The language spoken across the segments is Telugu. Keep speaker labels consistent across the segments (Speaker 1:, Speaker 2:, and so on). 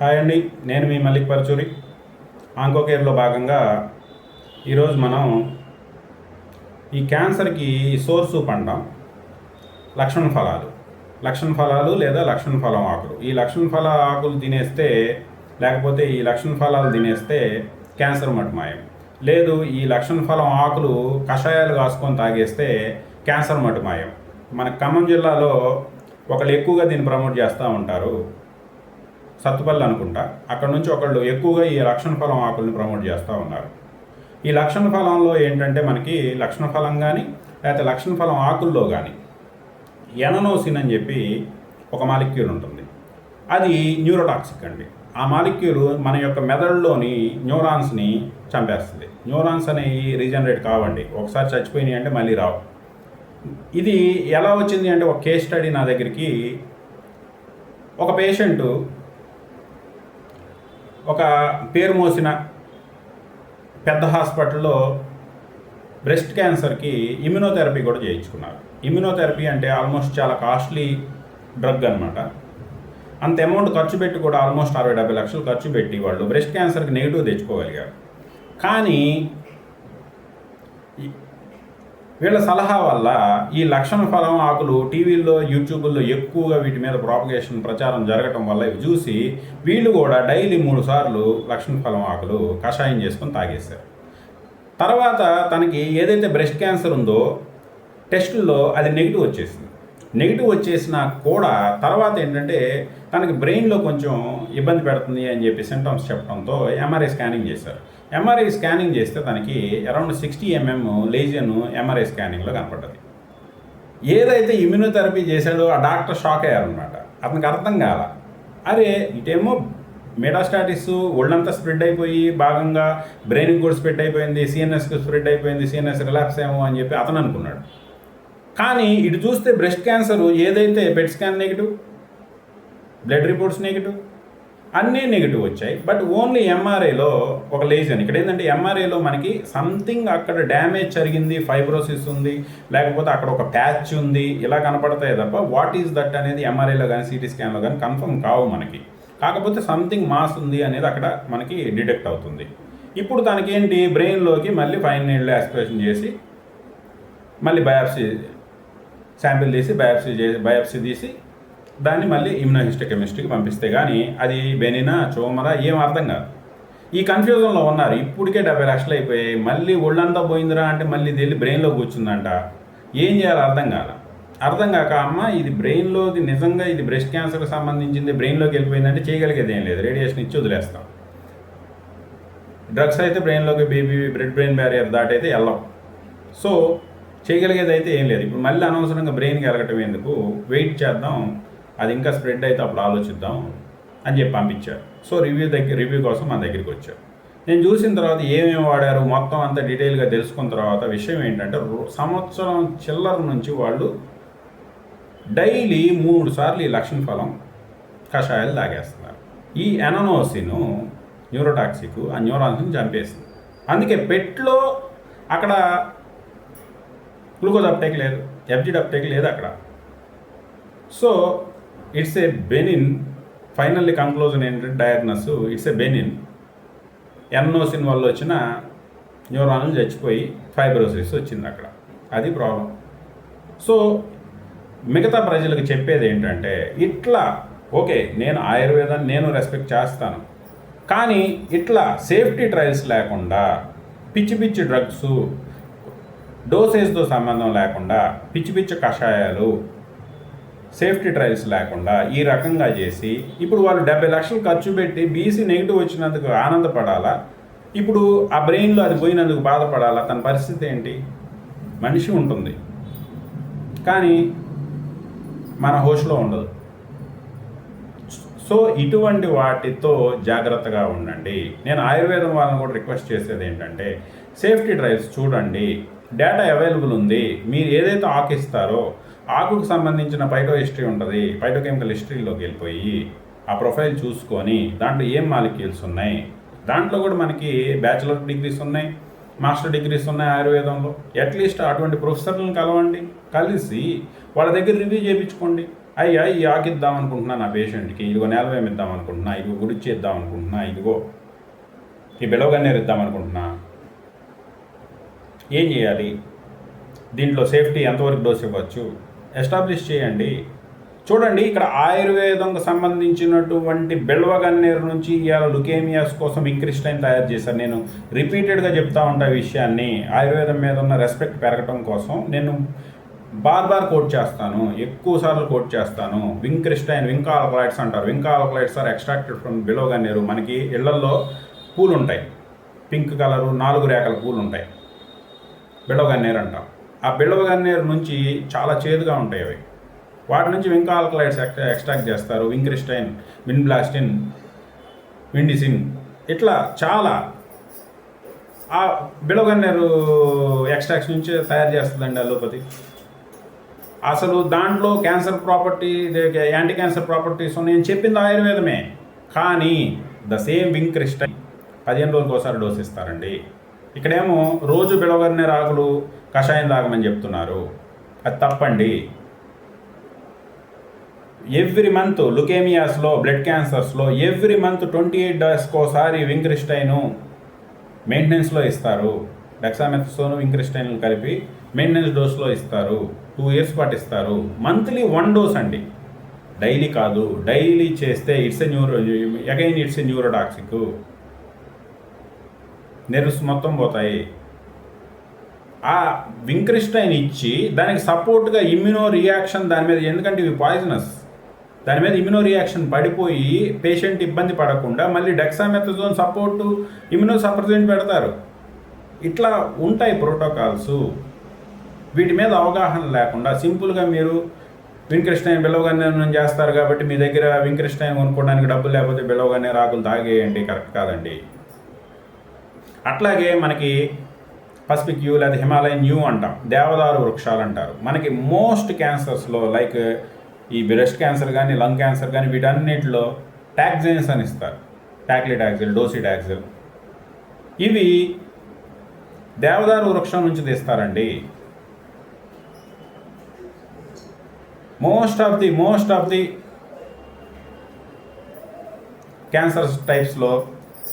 Speaker 1: హాయ్ అండి నేను మీ మల్లిక్ పరచూరి. ఆంకో కేర్లో భాగంగా ఈరోజు మనం ఈ క్యాన్సర్కి సోర్స్ పండం లక్షణ లక్ష్మణ ఫలాలు. లక్షణ ఫలాలు లేదా లక్ష్మణ ఫలం ఆకులు. ఈ లక్ష్మణ ఫల ఆకులు తినేస్తే లేకపోతే ఈ లక్షణ ఫలాలు తినేస్తే క్యాన్సర్ మటుమాయం లేదు ఈ లక్షణ ఫలం ఆకులు కషాయాలు కాసుకొని తాగేస్తే క్యాన్సర్ మటుమాయం మన ఖమ్మం జిల్లాలో ఒకళ్ళు ఎక్కువగా దీన్ని ప్రమోట్ చేస్తూ ఉంటారు. సత్తుపల్లి అనుకుంటా. అక్కడ నుంచి ఒకళ్ళు ఎక్కువగా ఈ లక్షణ ఫలం ఆకుల్ని ప్రమోట్ చేస్తూ ఉన్నారు. ఈ లక్షణ ఫలంలో ఏంటంటే మనకి లక్షణ ఫలం కానీ లేకపోతే లక్షణ ఫలం ఆకుల్లో కానీ ఎననోసిన్ అని చెప్పి ఒక మాలిక్యూల్ ఉంటుంది. అది న్యూరోటాక్సిక్ అండి. ఆ మాలిక్యూల్ మన యొక్క మెదడులోని న్యూరాన్స్ని చంపేస్తుంది. న్యూరాన్స్ అనేవి రీజనరేట్ కావండి. ఒకసారి చచ్చిపోయినాయి అంటే మళ్ళీ రావు. ఇది ఎలా వచ్చింది అంటే ఒక కేస్ స్టడీ నా దగ్గరికి ఒక పేషెంటు ఒక పేరు మోసిన పెద్ద హాస్పిటల్లో బ్రెస్ట్ క్యాన్సర్కి ఇమ్యునోథెరపీ కూడా చేయించుకున్నారు. ఇమ్యునోథెరపీ అంటే ఆల్మోస్ట్ చాలా కాస్ట్లీ డ్రగ్ అనమాట అంత అమౌంట్ ఖర్చు పెట్టి కూడా ఆల్మోస్ట్ అరవై డెబ్బై లక్షలు ఖర్చు పెట్టి వాళ్ళు బ్రెస్ట్ క్యాన్సర్కి నెగిటివ్ తెచ్చుకోగలిగారు. కానీ వీళ్ళ సలహా వల్ల ఈ లక్షణ ఫలం ఆకులు టీవీల్లో యూట్యూబ్లో ఎక్కువగా వీటి మీద ప్రాపగేషన్ ప్రచారం జరగటం వల్ల ఇవి చూసి వీళ్ళు కూడా డైలీ మూడు సార్లు లక్షణ ఫలం ఆకులు కషాయం చేసుకొని తాగేశారు. తర్వాత తనకి ఏదైతే బ్రెస్ట్ క్యాన్సర్ ఉందో టెస్టుల్లో అది నెగిటివ్ వచ్చేసింది. నెగిటివ్ వచ్చేసినా కూడా తర్వాత ఏంటంటే తనకి బ్రెయిన్లో కొంచెం ఇబ్బంది పెడుతుంది అని చెప్పి సింటమ్స్ చెప్పడంతో ఎంఆర్ఐ స్కానింగ్ చేశారు. ఎంఆర్ఐ స్కానింగ్ చేస్తే తనకి around sixty mm lesion MRI స్కానింగ్లో కనపడ్డది. ఏదైతే ఇమ్యూనోథెరపీ చేశాడో ఆ డాక్టర్ షాక్ అయ్యారనమాట అతనికి అర్థం కాల. అరే ఇటేమో మెటాస్టాటిస్ ఒళ్ళంతా స్ప్రెడ్ అయిపోయి భాగంగా బ్రెయిన్కి కూడా స్ప్రెడ్ అయిపోయింది సిఎన్ఎస్కి స్ప్రెడ్ అయిపోయింది సిఎన్ఎస్ రిలాక్స్ ఏమో అని చెప్పి అతను అనుకున్నాడు. కానీ ఇటు చూస్తే బ్రెస్ట్ క్యాన్సర్ ఏదైతే PET scan negative blood reports negative అన్నీ నెగిటివ్ వచ్చాయి. బట్ ఓన్లీ ఎంఆర్ఐలో ఒక లేజన్. ఇక్కడ ఏంటంటే ఎంఆర్ఐలో మనకి సంథింగ్ అక్కడ డ్యామేజ్ జరిగింది ఫైబ్రోసిస్ ఉంది లేకపోతే అక్కడ ఒక ప్యాచ్ ఉంది ఇలా కనపడతాయి తప్ప వాట్ ఈస్ దట్ అనేది ఎంఆర్ఐలో కానీ సిటీ స్కాన్లో కానీ కన్ఫర్మ్ కావు మనకి. కాకపోతే సంథింగ్ మాస్ ఉంది అనేది అక్కడ మనకి డిటెక్ట్ అవుతుంది. ఇప్పుడు దానికి ఏంటి బ్రెయిన్లోకి మళ్ళీ ఫైన్ నీళ్ళు ఆస్పిరేషన్ చేసి మళ్ళీ బయాప్సీ శాంపిల్ తీసి బయాప్సీ చేసి బయాప్సీ తీసి దాన్ని మళ్ళీ ఇమ్యూనోహిస్టోకెమిస్ట్రీకి పంపిస్తే కానీ అది బెనినా చోమరా ఏం అర్థం కాదు. ఈ కన్ఫ్యూజన్లో ఉన్నారు ఇప్పటికే డెబ్బై లక్షలు అయిపోయాయి మళ్ళీ ఒళ్ళంతా పోయిందిరా అంటే మళ్ళీ ఇది వెళ్ళి బ్రెయిన్లో కూర్చుందంట. ఏం చేయాలో అర్థం కాల. అర్థం కాక అమ్మ ఇది బ్రెయిన్లోది నిజంగా ఇది బ్రెస్ట్ క్యాన్సర్కి సంబంధించింది బ్రెయిన్లోకి వెళ్ళిపోయిందంటే చేయగలిగేది ఏం లేదు రేడియేషన్ ఇచ్చి వదిలేస్తాం. డ్రగ్స్ అయితే బ్రెయిన్లోకి బేబీ బ్రెడ్ బ్రెయిన్ బ్యారియర్ దాటైతే వెళ్ళం. సో చేయగలిగేది అయితే ఏం లేదు. ఇప్పుడు మళ్ళీ అనవసరంగా బ్రెయిన్కి వెళ్ళగటం ఎందుకు? వెయిట్ చేద్దాం అది ఇంకా స్ప్రెడ్ అయితే అప్పుడు ఆలోచిద్దాం అని చెప్పి పంపించారు. సో రివ్యూ దగ్గర రివ్యూ కోసం మన దగ్గరికి వచ్చారు. నేను చూసిన తర్వాత ఏమేమి వాడారు మొత్తం అంతా డీటెయిల్గా తెలుసుకున్న తర్వాత విషయం ఏంటంటే సంవత్సరం చిల్లర నుంచి వాళ్ళు డైలీ మూడు సార్లు ఈ లక్ష్మీ ఫలం కషాయాలు తాగేస్తున్నారు. ఈ ఎననోసిను న్యూరోటాక్సిక్ ఆ న్యూరాన్స్ని చంపేసింది. అందుకే పెట్లో అక్కడ గ్లూకోజ్ అప్టేక్ లేదు ఎఫ్జిడ్ అప్టేక్ లేదు అక్కడ. So it's a benign finally conclusion ఏంటంటే డయాగ్నస్ ఇట్స్ ఏ బెనిన్ ఎన్నోసిన్ వల్ల వచ్చిన న్యూరాన్లు చచ్చిపోయి ఫైబ్రోసిస్ వచ్చింది అక్కడ. అది ప్రాబ్లం సో మిగతా ప్రజలకు చెప్పేది ఏంటంటే ఇట్లా ఓకే నేను ఆయుర్వేదాన్ని నేను రెస్పెక్ట్ చేస్తాను. కానీ ఇట్లా సేఫ్టీ ట్రయల్స్ లేకుండా పిచ్చి పిచ్చి డ్రగ్స్ డోసేజ్తో సంబంధం లేకుండా పిచ్చి పిచ్చి కషాయాలు సేఫ్టీ ట్రయల్స్ లేకుండా ఈ రకంగా చేసి ఇప్పుడు వాళ్ళు డెబ్బై లక్షలు ఖర్చు పెట్టి బీసీ నెగిటివ్ వచ్చినందుకు ఆనందపడాలా? ఇప్పుడు ఆ బ్రెయిన్లో అది పోయినందుకు బాధపడాలా? తన పరిస్థితి ఏంటి? మనిషి ఉంటుంది. కానీ మన హోష్లో ఉండదు. సో ఇటువంటి వాటితో జాగ్రత్తగా ఉండండి. నేను ఆయుర్వేదం వాళ్ళని కూడా రిక్వెస్ట్ చేసేది ఏంటంటే సేఫ్టీ డ్రైవ్స్ చూడండి. డేటా అవైలబుల్ ఉంది. మీరు ఏదైతే ఆకు ఇస్తారో ఆకుకు సంబంధించిన పైటో హిస్టరీ ఉంటుంది. పైటోకెమికల్ హిస్టరీలోకి వెళ్ళిపోయి ఆ ప్రొఫైల్ చూసుకొని దాంట్లో ఏం మాలిక్యూల్స్ ఉన్నాయి? దాంట్లో కూడా మనకి బ్యాచిలర్ డిగ్రీస్ ఉన్నాయి మాస్టర్ డిగ్రీస్ ఉన్నాయి ఆయుర్వేదంలో. అట్లీస్ట్ అటువంటి ప్రొఫెసర్లను కలవండి. కలిసి వాళ్ళ దగ్గర రివ్యూ చేయించుకోండి. అయ్యా ఈ ఆకిద్దాం అనుకుంటున్నా నా పేషెంట్కి ఇదిగో నేలవేం ఇద్దాం అనుకుంటున్నా ఇదిగో గుడిచి ఇద్దాం అనుకుంటున్నా ఇదిగో ఈ బిలవగన్నేరు ఇద్దాం అనుకుంటున్నా ఏం చేయాలి? దీంట్లో సేఫ్టీ ఎంతవరకు డోస్ ఇవ్వచ్చు? ఎస్టాబ్లిష్ చేయండి. చూడండి ఇక్కడ ఆయుర్వేదంకు సంబంధించినటువంటి బెల్వగన్నేరు నుంచి ఇవాళ లుకేమియాస్ కోసం ఇంక్రిస్టైన్ తయారు చేశారు. నేను రిపీటెడ్గా చెప్తా ఉంటా విషయాన్ని. ఆయుర్వేదం మీద ఉన్న రెస్పెక్ట్ పెరగటం కోసం నేను బార్ బార్ కోట్ చేస్తాను. ఎక్కువ సార్లు కోట్ చేస్తాను. వింక్రిస్టైన్ వింకా ఆల్కలైట్స్ అంటారు. Vinca alkaloids are extracted from బిలోగన్నేరు మనకి ఇళ్ళల్లో పూలు ఉంటాయి పింక్ కలరు నాలుగు రేఖల పూలు ఉంటాయి బిళ్ళవగన్నేరు అంటాం ఆ బిళ్ళవగన్నేరు నుంచి చాలా చేదుగా ఉంటాయి అవి. వాటి నుంచి వింకా ఆల్కలైడ్స్ ఎక్స్ట్రాక్ట్ చేస్తారు. వింక్రిస్టైన్ విన్బ్లాస్టిన్ విండిసిన్ ఇట్లా చాలా ఆ బిళ్ళవగన్నేరు ఎక్స్ట్రాక్ట్స్ నుంచి తయారు చేస్తుందండి అలోపతి. అసలు దాంట్లో cancer property anti cancer properties ఉన్నాయని చెప్పింది ఆయుర్వేదమే. కానీ ద సేమ్ వింక్రిస్టైన్ పదిహేను రోజులకు ఒకసారి డోస్ ఇస్తారండి. ఇక్కడేమో రోజు పిలవగానే రాగులు కషాయం తాగమని చెప్తున్నారు. అది తప్పండి. ఎవ్రీ మంత్ లుకేమియాస్లో బ్లడ్ క్యాన్సర్స్లో ఎవ్రీ మంత్ ట్వంటీ ఎయిట్ డేస్కోసారి వింక్రిస్టైను మెయింటెనెన్స్లో ఇస్తారు. డెక్సామెథసోను వింక్రిస్టైన్లు కలిపి మెయింటెనెన్స్ డోస్లో ఇస్తారు. టూ ఇయర్స్ పాటు ఇస్తారు. మంత్లీ వన్ డోస్ అండి. డైలీ కాదు డైలీ చేస్తే it's a neuro again it's a neurotoxic. Nerves మొత్తం పోతాయి. ఆ వింక్రిస్టైన్ ఇచ్చి దానికి సపోర్ట్గా ఇమ్యూనో రియాక్షన్ దాని మీద ఎందుకంటే ఇవి పాయిజనస్. దాని మీద ఇమ్యూనో రియాక్షన్ పడిపోయి పేషెంట్ ఇబ్బంది పడకుండా మళ్ళీ డెక్సామెథజోన్ సపోర్టు ఇమ్యూనో సప్రజెంట్ పెడతారు. ఇట్లా ఉంటాయి ప్రోటోకాల్స్. వీటి మీద అవగాహన లేకుండా సింపుల్గా మీరు వింక్రిస్టైన్ బిలవగానే చేస్తారు కాబట్టి మీ దగ్గర వింక్రిస్టైన్ కొనుక్కోవడానికి డబ్బులు లేకపోతే బిలవగానే రాకులు తాగేయండి కరెక్ట్ కాదండి. అట్లాగే మనకి పసిఫిక్ యూ లేదా హిమాలయన్ యూ అంటాం. దేవదారు వృక్షాలు అంటారు. మనకి మోస్ట్ క్యాన్సర్స్లో లైక్ ఈ బ్రెస్ట్ క్యాన్సర్ కానీ లంగ్ క్యాన్సర్ కానీ వీటన్నిటిలో టాక్జైన్స్ అని ఇస్తారు. ట్యాక్లిటాక్సిల్ డోసిటాక్సిల్ ఇవి దేవదారు వృక్షం నుంచి తీస్తారండి. Most of the most of the cancer టైప్స్లో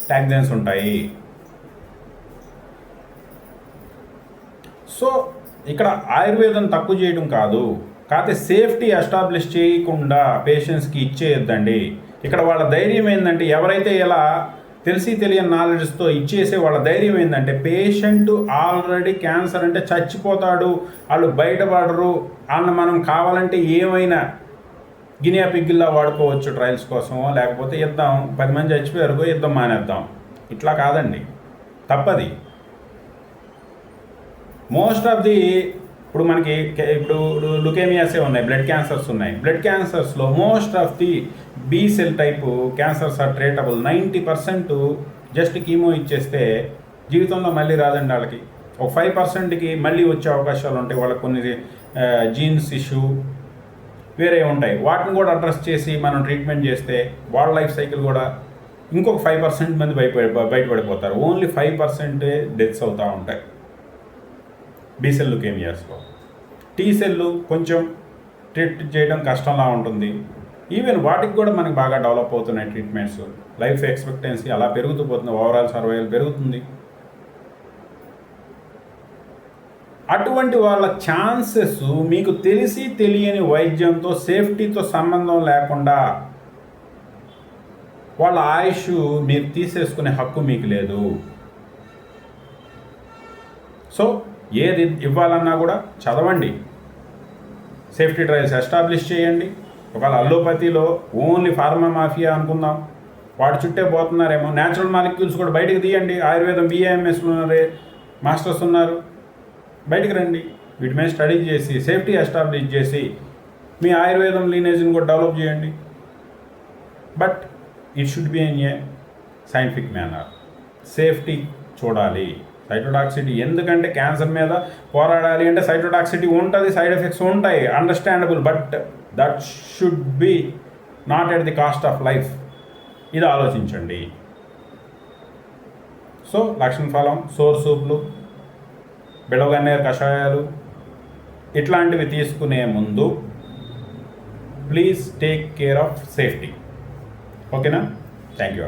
Speaker 1: ట్యాక్జైన్స్ ఉంటాయి సో ఇక్కడ ఆయుర్వేదం తక్కువ చేయడం కాదు. కాకపోతే సేఫ్టీ ఎస్టాబ్లిష్ చేయకుండా పేషెంట్స్కి ఇచ్చేయొద్దండి. ఇక్కడ వాళ్ళ ధైర్యం ఏంటంటే ఎవరైతే ఇలా తెలిసి తెలియని నాలెడ్జ్తో ఇచ్చేసే వాళ్ళ ధైర్యం ఏంటంటే పేషెంట్ ఆల్రెడీ క్యాన్సర్ అంటే చచ్చిపోతాడు వాళ్ళు బయటపడరు వాళ్ళని మనం కావాలంటే ఏమైనా గినియా పిగ్గిల్లా వాడుకోవచ్చు ట్రయల్స్ కోసమో లేకపోతే ఇద్దాం పది మంది చచ్చిపోయారు ఇద్దాం మానేద్దాం. ఇట్లా కాదండి. తప్పది. మోస్ట్ ఆఫ్ ది ఇప్పుడు మనకి ఇప్పుడు లుకేమియాసే ఉన్నాయి బ్లడ్ క్యాన్సర్స్ ఉన్నాయి. Blood క్యాన్సర్స్లో most of the B cell type cancers are treatable ninety percent just chemo ఇచ్చేస్తే జీవితంలో మళ్ళీ రాదండి వాళ్ళకి. ఒక ఫైవ్ పర్సెంట్కి మళ్ళీ వచ్చే అవకాశాలు ఉంటాయి. వాళ్ళకి కొన్ని జీన్స్ ఇష్యూ వేరే ఉంటాయి. వాటిని కూడా అడ్రస్ చేసి మనం ట్రీట్మెంట్ చేస్తే వాళ్ళ లైఫ్ సైకిల్ కూడా ఇంకొక ఫైవ్ పర్సెంట్ మంది బయట బయటపడిపోతారు ఓన్లీ ఫైవ్ పర్సెంటే డెత్స్ అవుతూ ఉంటాయి. బీ సెల్ లుకేమియాస్లో టీ సెల్లు కొంచెం ట్రీట్ చేయడం కష్టంలా ఉంటుంది. ఈవెన్ వాటికి కూడా మనకి బాగా డెవలప్ అవుతున్నాయి ట్రీట్మెంట్స్ లైఫ్ ఎక్స్పెక్టెన్సీ అలా పెరుగుతూ పోతుంది. ఓవరాల్ సర్వైవల్ పెరుగుతుంది. అటువంటి వాళ్ళ ఛాన్సెస్ మీకు తెలిసి తెలియని వైద్యంతో సేఫ్టీతో సంబంధం లేకుండా వాళ్ళ ఆయుష్ మీరు తీసేసుకునే హక్కు మీకు లేదు. సో ఏది ఇవ్వాలన్నా కూడా చదవండి. సేఫ్టీ ట్రయల్స్ ఎస్టాబ్లిష్ చేయండి. ఒకవేళ అల్లోపతిలో ఓన్లీ ఫార్మా మాఫియా అనుకుందాం. వాటి చుట్టే పోతున్నారేమో. న్యాచురల్ మాలిక్యూల్స్ కూడా బయటకు తీయండి. ఆయుర్వేదం బిఏఎంఎస్లో ఉన్నారే మాస్టర్స్ ఉన్నారు. బయటికి రండి. వీటి మీద స్టడీ చేసి సేఫ్టీ ఎస్టాబ్లిష్ చేసి మీ ఆయుర్వేదం లీనేజ్ని కూడా డెవలప్ చేయండి. But it should be in a scientific manner safety చూడాలి. సైటోటాక్సిటీ. ఎందుకంటే క్యాన్సర్ మీద పోరాడాలి అంటే సైటోటాక్సిటీ ఉంటుంది సైడ్ ఎఫెక్ట్స్ ఉంటాయి understandable but that should be not at the cost of life ఇది ఆలోచించండి. సో లక్ష్మణ ఫలం సోర్ సూప్లు బిడవగన్నేరు కషాయాలు ఇట్లాంటివి తీసుకునే ముందు please take care of safety ఓకేనా థ్యాంక్ యూ